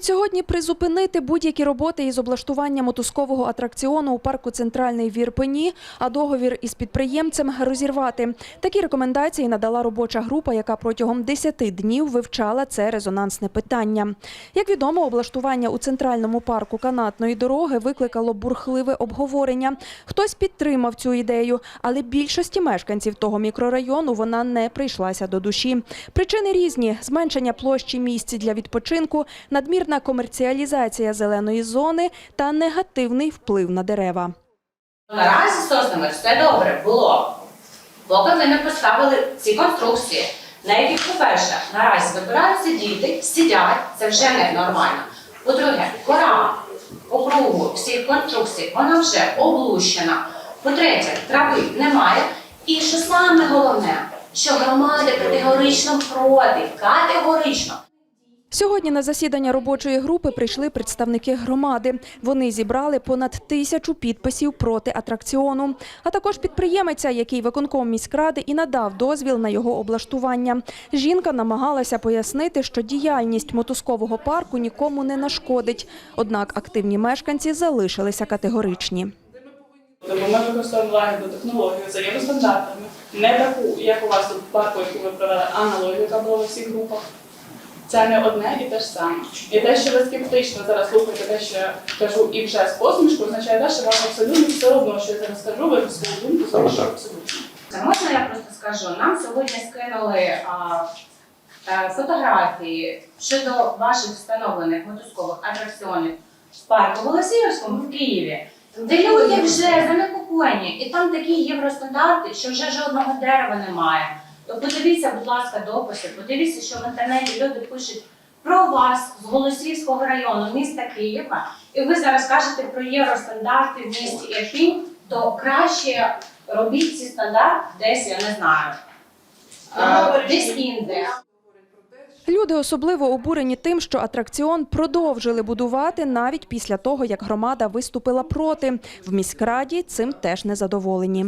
Відсьогодні призупинити будь-які роботи із облаштування мотузкового атракціону у парку Центральний в Ірпені, а договір із підприємцем розірвати. Такі рекомендації надала робоча група, яка протягом 10 днів вивчала це резонансне питання. Як відомо, облаштування у центральному парку канатної дороги викликало бурхливе обговорення. Хтось підтримав цю ідею, але більшості мешканців того мікрорайону вона не прийшлася до душі. Причини різні: зменшення площі місць для відпочинку, надмірна комерціалізація зеленої зони та негативний вплив на дерева. Наразі соснами все добре було. Поки ми не поставили ці конструкції, на яких, по-перше, наразі вибираються діти, сидять, це вже не нормально. По-друге, кора по кругу всіх конструкцій, вона вже облущена. По-третє, трави немає. І що саме головне, що громада категорично проти, категорично. Сьогодні на засідання робочої групи прийшли представники громади. Вони зібрали понад тисячу підписів проти атракціону, а також підприємиця, який виконком міськради і надав дозвіл на його облаштування. Жінка намагалася пояснити, що діяльність мотузкового парку нікому не нашкодить. Однак активні мешканці залишилися категоричні. Ми використовуємо лагідну технологію за євростандартами, не таку, як у вас тут в парку, яку ви провели аналогію, яка була у всіх групах. Це не одне і те ж саме. І те, що ви скептично зараз слухаєте те, що я кажу, і вже з посмішкою, означає те, що вам абсолютно все одно, що я зараз скажу, ви свою думку залишите абсолютно. Можна я просто скажу? Нам сьогодні скинули а, е, фотографії щодо ваших встановлених мотузкових атракціонів в парку Голосіївському в Києві, де люди вже занепокоєні, і там такі євростандарти, що вже жодного дерева немає. То подивіться, будь ласка, дописи, подивіться, що в інтернеті люди пишуть про вас з Голосіївського району, міста Києва, і ви зараз кажете про євростандарти в місті Ірпінь, то краще робіть ці стандарти десь, я не знаю, е, десь інде. Люди особливо обурені тим, що атракціон продовжили будувати навіть після того, як громада виступила проти. В міськраді цим теж незадоволені.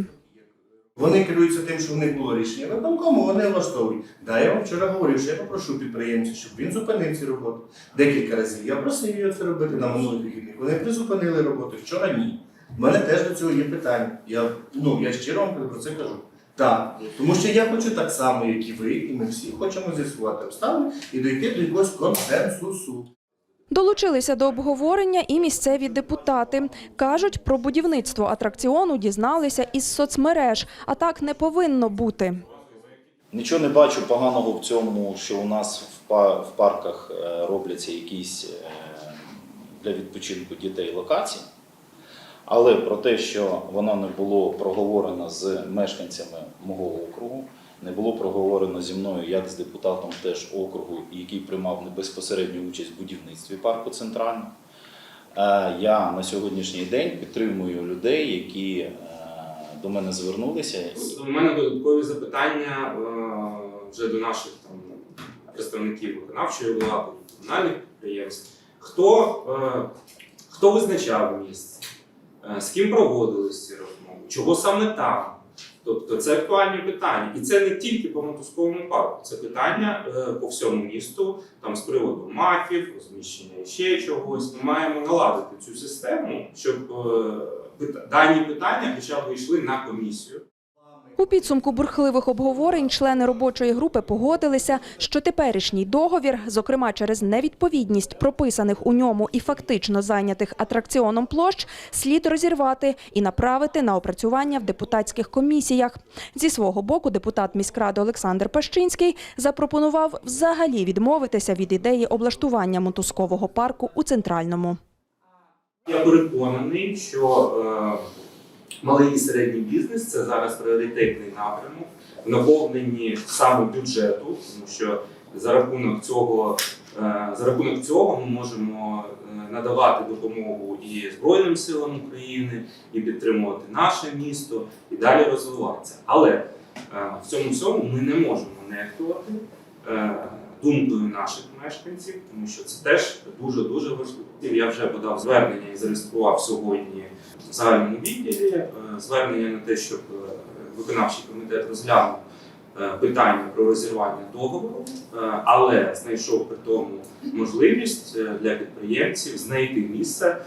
Вони керуються тим, що в них було рішення виконкому, вони влаштовують. Да, я вам вчора говорив, що я попрошу підприємця, щоб він зупинив ці роботи. Декілька разів. Я просив його це робити на минулих вихідних. Вони призупинили роботи. Вчора ні. У мене теж до цього є питання. Я, ну, я щиро вам про це кажу. Так, тому що я хочу так само, як і ви, і ми всі хочемо з'ясувати обставини і дійти до якогось консенсусу. Долучилися до обговорення і місцеві депутати. Кажуть, про будівництво атракціону дізналися із соцмереж, а так не повинно бути. Нічого не бачу поганого в цьому, що у нас в парках е, робляться якісь е, для відпочинку дітей локації. Але про те, що воно не було проговорено з мешканцями мого округу, не було проговорено зі мною як з депутатом теж округу, який приймав безпосередню участь в будівництві парку центрального. Е, Я на сьогоднішній день підтримую людей, які е, до мене звернулися У мене додаткові запитання е, вже до наших там представників виконавчої влади, комунальних підприємств. Хто, хто визначав місце? З ким проводились ці розмови? Чого саме там? Тобто це актуальні питання. І це не тільки по мотузковому парку, це питання е, по всьому місту, там з приводу мафів, розміщення ще чогось. Ми маємо наладити цю систему, щоб е, дані питання хоча б йшли на комісію. У підсумку бурхливих обговорень члени робочої групи погодилися, що теперішній договір, зокрема через невідповідність прописаних у ньому і фактично зайнятих атракціоном площ, слід розірвати і направити на опрацювання в депутатських комісіях. Зі свого боку, депутат міськради Олександр Пащинський запропонував взагалі відмовитися від ідеї облаштування мотузкового парку у центральному. Я переконаний, що е, малий і середній бізнес це зараз пріоритетний напрямок в наповненні саме бюджету, тому що за рахунок цього, е, за рахунок цього ми можемо е, надавати допомогу і Збройним силам України, і підтримувати наше місто, і далі розвиватися. Але е, в цьому всьому ми не можемо нехтувати. думкою наших мешканців, тому що це теж дуже дуже важливо. Я вже подав звернення і зареєстрував сьогодні в загальному відділі е, звернення на те, щоб е, виконавчий комітет розглянув е, питання про розірвання договору, але знайшов при тому можливість для підприємців знайти місце,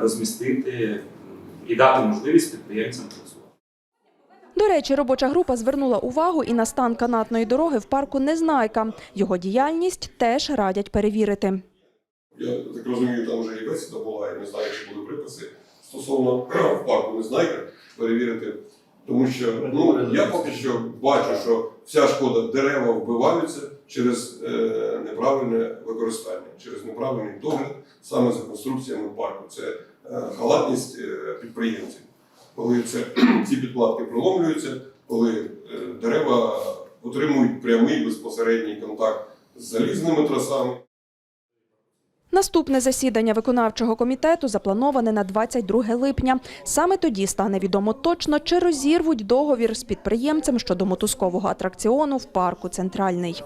розмістити і дати можливість підприємцям працювати. До речі, робоча група звернула увагу і на стан канатної дороги в парку Незнайка. Його діяльність теж радять перевірити. Я так розумію, там вже і бесіда була, я не знаю, чи будуть приписи стосовно в парку Незнайка перевірити. Тому що ну, я поки що бачу, що вся шкода дерева вбиваються через е, неправильне використання, через неправильний догляд саме за конструкціями парку. Це е, халатність е, підприємців. Коли це, ці підкладки проломлюються, коли е, дерева отримують прямий безпосередній контакт з залізними трасами. Наступне засідання виконавчого комітету заплановане на 22 липня. Саме тоді стане відомо точно, чи розірвуть договір з підприємцем щодо мотузкового атракціону в парку Центральний.